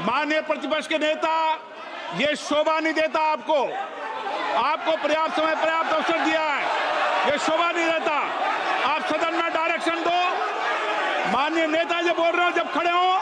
माननीय प्रतिपक्ष के नेता, ये शोभा नहीं देता आपको। आपको पर्याप्त समय, पर्याप्त अवसर दिया है। ये शोभा नहीं देता। आप सदन में डायरेक्शन दो। माननीय नेता जब बोल रहे हो, जब खड़े हो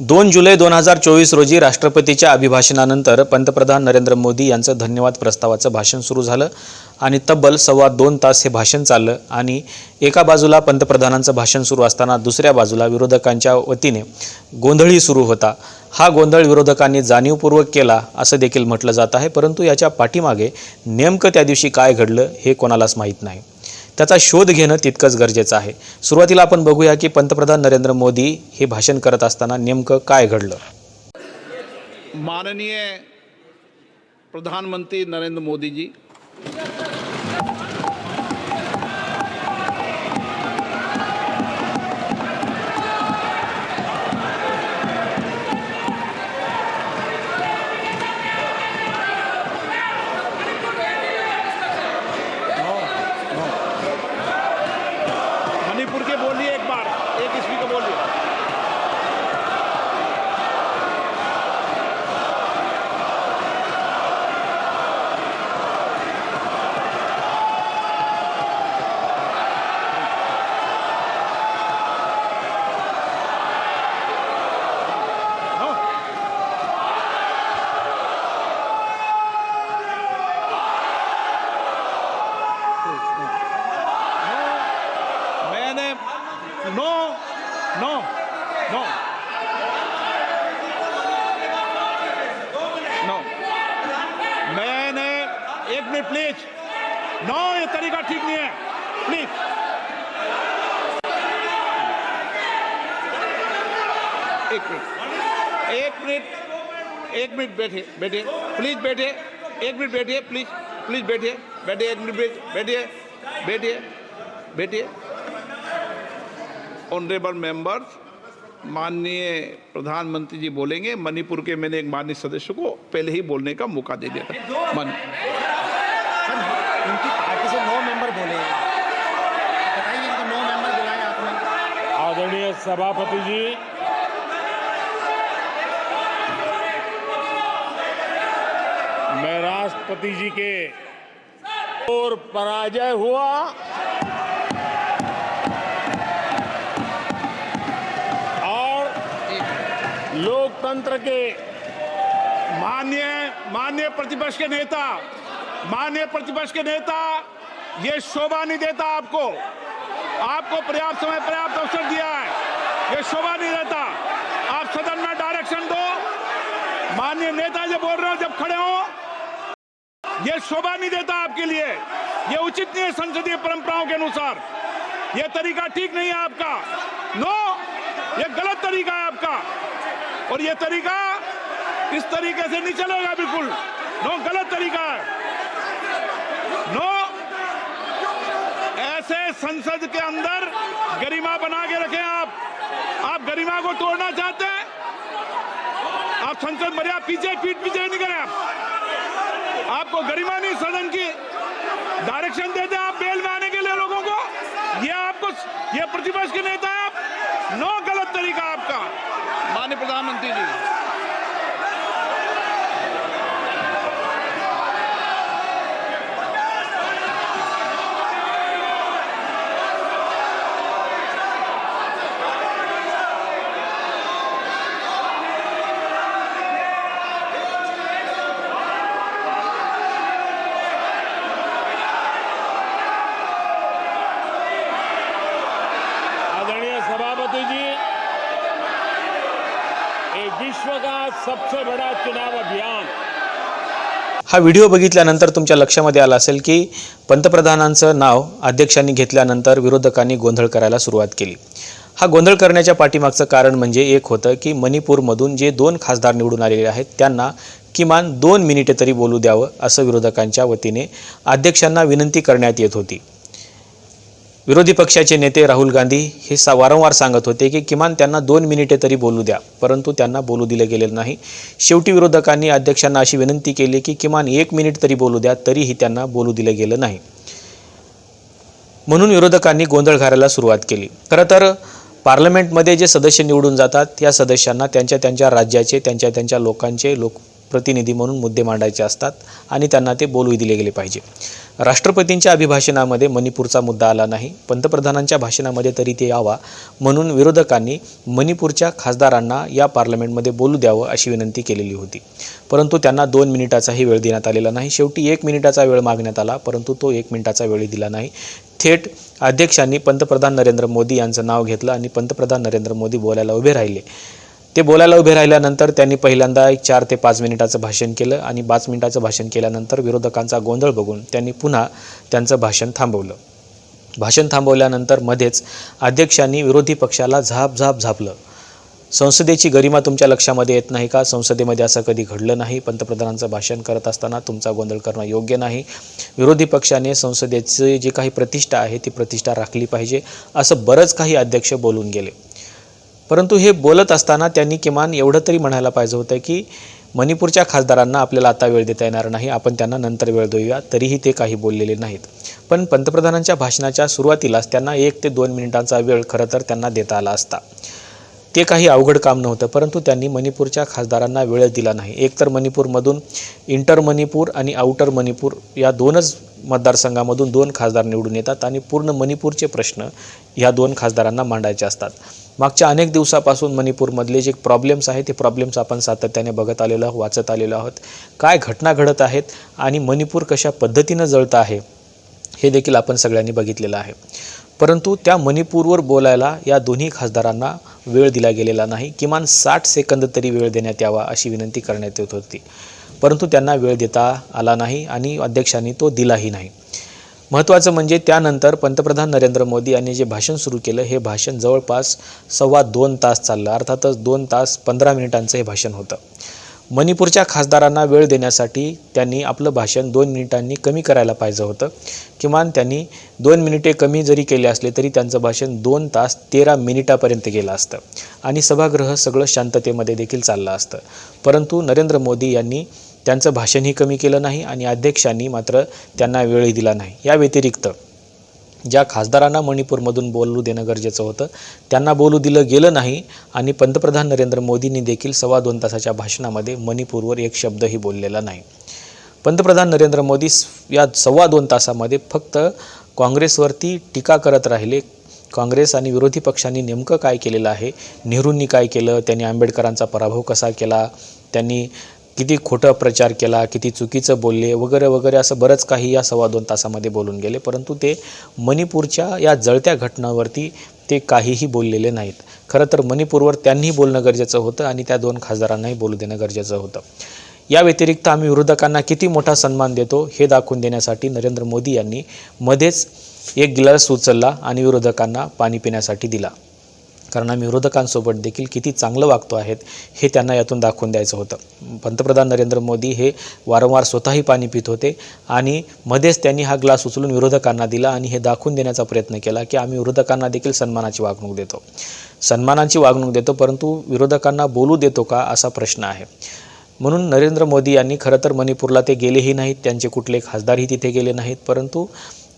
दोन जुलै दोन हजार चोवीस रोजी राष्ट्रपतीच्या अभिभाषणानंतर पंतप्रधान नरेंद्र मोदी यांचं धन्यवाद प्रस्तावाचं भाषण सुरू झालं आणि तब्बल सव्वा दोन तास हे भाषण चाललं आणि एका बाजूला पंतप्रधानांचं भाषण सुरू असताना दुसऱ्या बाजूला विरोधकांच्या वतीने गोंधळही सुरू होता. हा गोंधळ विरोधकांनी जाणीवपूर्वक केला असं देखील म्हटलं जात आहे परंतु याच्या पाठीमागे नेमकं त्या दिवशी काय घडलं हे कोणालाच माहीत नाही. त्याचा शोध घेणं तितकंच गरजेचं आहे. सुरुवातीला आपण बघूया की पंतप्रधान नरेंद्र मोदी हे भाषण करत असताना नेमकं काय घडलं? माननीय प्रधानमंत्री नरेंद्र मोदीजी नो नो मैंने एक मिनट प्लीज़ नो ये तरीका ठीक नहीं है. प्लीज़ एक मिनट. एक मिनट. एक मिनट बैठिए बैठिए. प्लीज़ बैठिए. एक मिनट बैठिए प्लीज़ प्लीज़ बैठिए. बैठिए, एक मिनट बैठिए. बैठिए. बैठिए. ऑनरेबल मेंबर्स माननीय प्रधानमंत्री जी बोलेंगे मणिपुर के मैंने एक माननीय सदस्य को पहले ही बोलने का मौका दे दिया था। मन उनकी पार्टी से नौ मेंबर बोले। बताइए कि नौ मेंबर बुलाए आपने आदरणीय सभापति जी। मैं राष्ट्रपति जी के और पराजय हुआ। लोकतंत्र के मान्य माननीय प्रतिपक्ष के नेता माननीय प्रतिपक्ष के नेता, ये शोभा नहीं देता आपको। आपको पर्याप्त समय, पर्याप्त अवसर दिया है। ये शोभा नहीं देता। आप सदन में डायरेक्शन दो। माननीय नेता जो बोल रहे हो, जब खड़े हो, ये शोभा नहीं देता आपके लिए। ये उचित नहीं है संसदीय परंपराओं के अनुसार। ये तरीका ठीक नहीं है आपका। नो ये गलत तरीका है आपका। और ये तरीका इस तरीके से नहीं चलेगा बिल्कुल। नो, गलत तरीका है। नो, ऐसे संसद के अंदर गरिमा बना के रखें आप। आप गरिमा को तोड़ना चाहते हैं? आप संसद मर्यादा पीछे पीठ पीछे नहीं करें आप। आपको गरिमा नहीं, सदन की डायरेक्शन देते आप बेल में आने के लिए लोगों को। ये आपको, ये प्रतिपक्ष के नेता है आप। नो माननीय प्रधानमंत्री जी। आदरणीय सभापति हे विश्व का सबसे बड़ा चुनाव अभियान. हा व्हिडिओ बघितल्यानंतर तुमच्या लक्षामध्ये आला असेल की पंतप्रधानांचं नाव अध्यक्षांनी घेतल्यानंतर विरोधकांनी गोंधळ करायला सुरुवात केली. हा गोंधळ करण्याच्या पाठीमागचं कारण म्हणजे एक होतं की मणिपूरमधून जे दोन खासदार निवडून आलेले आहेत त्यांना किमान दोन मिनिटे तरी बोलू द्यावं असं विरोधकांच्या वतीने अध्यक्षांना विनंती करण्यात येत होती. विरोधी पक्षाचे नेते राहुल गांधी हे सा वारंवार सांगत होते की किमान त्यांना दोन मिनिटे तरी बोलू द्या परंतु त्यांना बोलू दिलं गेलेलं नाही. शेवटी विरोधकांनी अध्यक्षांना अशी विनंती केली की किमान एक मिनिट तरी बोलू द्या तरीही त्यांना बोलू दिलं गेलं नाही. म्हणून विरोधकांनी गोंधळ घालायला सुरुवात केली. खरं तर पार्लमेंटमध्ये जे सदस्य निवडून जातात या सदस्यांना त्यांच्या त्यांच्या राज्याचे त्यांच्या त्यांच्या लोकांचे लोकप्रतिनिधी म्हणून मुद्दे मांडायचे असतात आणि त्यांना ते बोलू दिले गेले पाहिजे. राष्ट्रपतींच्या अभिभाषणामध्ये मणिपूरचा मुद्दा आला नाही. पंतप्रधानांच्या भाषणामध्ये तरी ते यावा. म्हणून विरोधकांनी मणिपूरच्या खासदारांना या पार्लमेंटमध्ये बोलू द्यावं अशी विनंती केलेली होती. परंतु त्यांना दोन मिनिटाचाही वेळ देण्यात आलेला नाही. शेवटी एक मिनिटाचा वेळ मागण्यात आला परंतु तो एक मिनिटाचा वेळ दिला नाही. थेट अध्यक्षांनी पंतप्रधान नरेंद्र मोदी यांचं नाव घेतलं आणि पंतप्रधान नरेंद्र मोदी बोलायला उभे राहिले. ते बोलायला उभे राहिल्यानंतर त्यांनी पहिल्यांदा एक चार ते पाच मिनिटाचं भाषण केलं आणि पाच मिनिटाचं भाषण केल्यानंतर विरोधकांचा गोंधळ बघून त्यांनी पुन्हा त्यांचं भाषण थांबवलं. भाषण थांबवल्यानंतर मध्येच अध्यक्षांनी विरोधी पक्षाला झाप झाप झापलं. संसदेची गरिमा तुमच्या लक्षामध्ये येत नाही का? संसदेमध्ये असं कधी घडलं नाही? पंतप्रधानांचं भाषण करत असताना तुमचा गोंधळ करणं योग्य नाही. विरोधी पक्षाने संसदेची जी काही प्रतिष्ठा आहे ती प्रतिष्ठा राखली पाहिजे असं बरंच काही अध्यक्ष बोलून गेले. परंतु हे बोलत असताना त्यांनी किमान एवढं तरी म्हणायला पाहिजे होतं की मणिपूरच्या खासदारांना आपल्याला आता वेळ देता येणार नाही आपण त्यांना नंतर वेळ देऊया तरीही ते काही बोललेले नाहीत. पण पंतप्रधानांच्या भाषणाच्या सुरुवातीलाच त्यांना एक ते दोन मिनिटांचा वेळ खरं तर त्यांना देता आला असता. ते काही अवघड काम नव्हतं परंतु त्यांनी मणिपूरच्या खासदारांना वेळ दिला नाही. एकतर मणिपूरमधून इंटर मणिपूर आणि आउटर मणिपूर या दोनच मतदारसंघामधून दोन खासदार निवडून येतात आणि पूर्ण मणिपूरचे प्रश्न ह्या दोन खासदारांना मांडायचे असतात. मागच्या अनेक दिवसापासून मणिपूरमधले जे प्रॉब्लेम्स आहेत ते प्रॉब्लेम्स आपण सातत्याने बघत आलेलो आहोत वाचत आलेलो आहोत. काय घटना घडत आहेत आणि मणिपूर कशा पद्धतीनं जळतं आहे हे देखील आपण सगळ्यांनी बघितलेलं आहे. परंतु त्या मणिपूरवर बोलायला या दोन्ही खासदारांना वेळ दिला गेलेला नाही. किमान साठ सेकंद तरी वेळ देण्यात यावा अशी विनंती करण्यात येत होती. परंतु त्यांना वेळ देता आला नाही आणि अध्यक्षांनी तो दिलाही नाही. महत्त्वाचं म्हणजे त्यानंतर पंतप्रधान नरेंद्र मोदी यांनी जे भाषण सुरू केलं हे भाषण जवळपास सव्वा दोन तास चाललं. अर्थातच दोन तास पंधरा मिनिटांचं हे भाषण होतं. मणिपूरच्या खासदारांना वेळ देण्यासाठी त्यांनी आपलं भाषण दोन मिनिटांनी कमी करायला पाहिजे होतं. किमान त्यांनी दोन मिनिटे कमी जरी केले असले तरी त्यांचं भाषण दोन तास तेरा मिनिटापर्यंत गेलं असतं. आणि सभागृह सगळं शांततेमध्ये देखील चाललं असतं. परंतु नरेंद्र मोदी यांनी त्यांचं भाषणही कमी केलं नाही आणि अध्यक्षांनी मात्र त्यांना वेळही दिला नाही. या व्यतिरिक्त ज्या खासदारांना मणिपूरमधून बोलू देणं गरजेचं होतं त्यांना बोलू दिलं गेलं नाही आणि पंतप्रधान नरेंद्र मोदींनी देखील सव्वा दोन तासाच्या भाषणामध्ये मणिपूरवर एक शब्दही बोललेला नाही. पंतप्रधान नरेंद्र मोदी या सव्वा दोन तासामध्ये फक्त काँग्रेसवरती टीका करत राहिले. काँग्रेस आणि विरोधी पक्षांनी नेमकं काय केलेलं आहे? नेहरूंनी काय केलं? त्यांनी आंबेडकरांचा पराभव कसा केला? त्यांनी किती खोटं प्रचार केला किती चुकीचं बोलले वगैरे वगैरे असं बरंच काही या सव्वा दोन तासामध्ये बोलून गेले. परंतु ते मणिपूरच्या या जळत्या घटनावरती ते काहीही बोललेले नाहीत. खरं तर मणिपूरवर त्यांनी बोलणं गरजेचं होतं आणि त्या दोन खासदारांनाही बोलू देणं गरजेचं होतं. या व्यतिरिक्त आम्ही विरोधकांना किती मोठा सन्मान देतो हे दाखवून देण्यासाठी नरेंद्र मोदी यांनी मध्येच एक गिलास उचलला आणि विरोधकांना पाणी पिण्यासाठी दिला. कारण आम्ही विरोधकांसोबत देखील किती चांगलं वागतो आहेत हे त्यांना यातून दाखवून द्यायचं होतं. पंतप्रधान नरेंद्र मोदी हे वारंवार स्वतःही पाणी पित होते आणि मध्येच त्यांनी हा ग्लास उचलून विरोधकांना दिला आणि हे दाखवून देण्याचा प्रयत्न केला की आम्ही विरोधकांना देखील सन्मानाची वागणूक देतो. सन्मानाची वागणूक देतो परंतु विरोधकांना बोलू देतो का असा प्रश्न आहे. म्हणून नरेंद्र मोदी यांनी खरं तर मणिपूरला ते गेलेही नाहीत त्यांचे कुठले खासदारही तिथे गेले नाहीत परंतु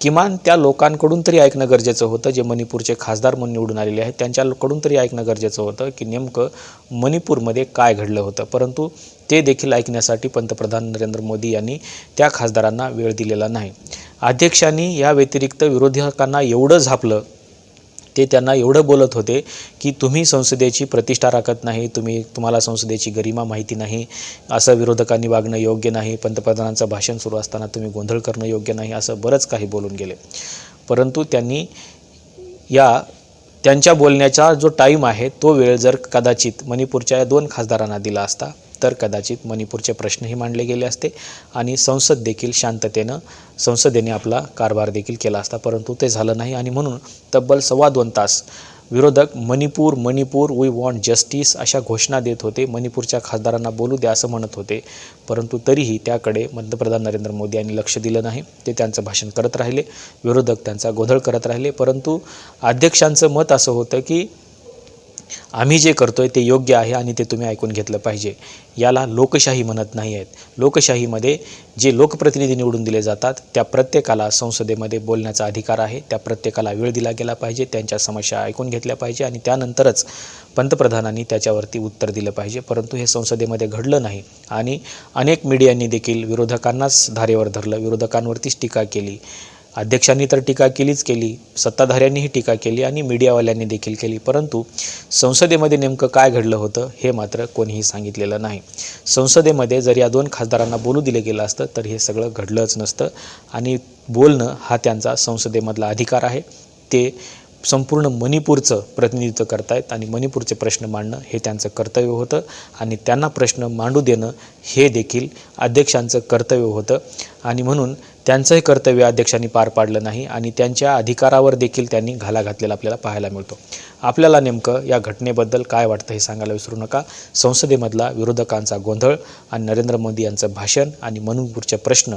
किमान त्या लोकांकडून तरी ऐकणं गरजेचं होतं जे मणिपूरचे खासदार म्हणून निवडून आलेले आहेत त्यांच्याकडून तरी ऐकणं गरजेचं होतं की नेमकं मणिपूरमध्ये काय घडलं होतं. परंतु ते देखील ऐकण्यासाठी पंतप्रधान नरेंद्र मोदी यांनी त्या खासदारांना वेळ दिलेला नाही. अध्यक्षांनी या व्यतिरिक्त विरोधकांना एवढं झापलं ते त्यांना एवढं बोलत होते की तुम्ही संसदेची प्रतिष्ठा राखत नाही तुम्ही तुम्हाला संसदेची गरिमा माहिती नाही असं विरोधकांनी वागणं योग्य नाही पंतप्रधानांचं भाषण सुरू असताना तुम्ही गोंधळ करणं योग्य नाही असं बरंच काही बोलून गेले. परंतु त्यांनी या त्यांच्या बोलण्याचा जो टाईम आहे तो वेळ जर कदाचित मणिपूरच्या या दोन खासदारांना दिला असता तर कदाचित मणिपूरचे प्रश्नही मांडले गेले असते आणि संसद देखील शांततेनं संसदेने आपला कारभार देखील केला असता परंतु ते झालं नाही. आणि म्हणून तब्बल सव्वा दोन तास विरोधक Manipur Manipur we want justice अशा घोषणा देत होते. मणिपूरच्या खासदारांना बोलू द्या असं म्हणत होते. परंतु तरीही त्याकडे पंतप्रधान नरेंद्र मोदी यांनी लक्ष दिलं नाही. ते त्यांचं भाषण करत राहिले. विरोधक त्यांचा गोंधळ करत राहिले. परंतु अध्यक्षांचं मत असं होतं की आम्ही जे करतो आहे ते योग्य आहे आणि ते तुम्ही ऐकून घेतलं पाहिजे. याला लोकशाही म्हणत नाही आहेत लोकशाहीमध्ये जे लोकप्रतिनिधी निवडून दिले जातात त्या प्रत्येकाला संसदेमध्ये बोलण्याचा अधिकार आहे. त्या प्रत्येकाला वेळ दिला गेला पाहिजे त्यांच्या समस्या ऐकून घेतल्या पाहिजे आणि त्यानंतरच पंतप्रधानांनी त्याच्यावरती उत्तर दिलं पाहिजे. परंतु हे संसदेमध्ये घडलं नाही आणि अनेक मीडियांनी देखील विरोधकांनाच धारेवर धरलं विरोधकांवरतीच टीका केली. अध्यक्षांनी तर टीका केलीच केली सत्ताधाऱ्यांनीही टीका केली आणि मीडियावाल्यांनी देखील केली. परंतु संसदेमध्ये नेमकं काय घडलं होतं हे मात्र कोणीही सांगितलेलं नाही. संसदेमध्ये जर या दोन खासदारांना बोलू दिलं गेलं असतं तर हे सगळं घडलंच नसतं आणि बोलणं हा त्यांचा संसदेमधला अधिकार आहे. ते संपूर्ण मणिपूरचं प्रतिनिधित्व करतायत आणि मणिपूरचे प्रश्न मांडणं हे त्यांचं कर्तव्य होतं आणि त्यांना प्रश्न मांडू देणं हे देखील अध्यक्षांचं कर्तव्य होतं. आणि म्हणून त्यांचंही कर्तव्य अध्यक्षांनी पार पाडलं नाही आणि त्यांच्या अधिकारावर देखील त्यांनी घाला घातलेला आपल्याला पाहायला मिळतो. आपल्याला नेमकं या घटनेबद्दल काय वाटतं हे सांगायला विसरू नका. संसदेमधला विरोधकांचा गोंधळ आणि नरेंद्र मोदी यांचं भाषण आणि मणिपूरचे प्रश्न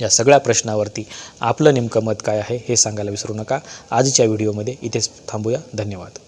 या सगळ्या प्रश्नावरती आपलं नेमकं मत काय आहे हे सांगायला विसरू नका. आजच्या व्हिडिओमध्ये इथेच थांबूया. धन्यवाद.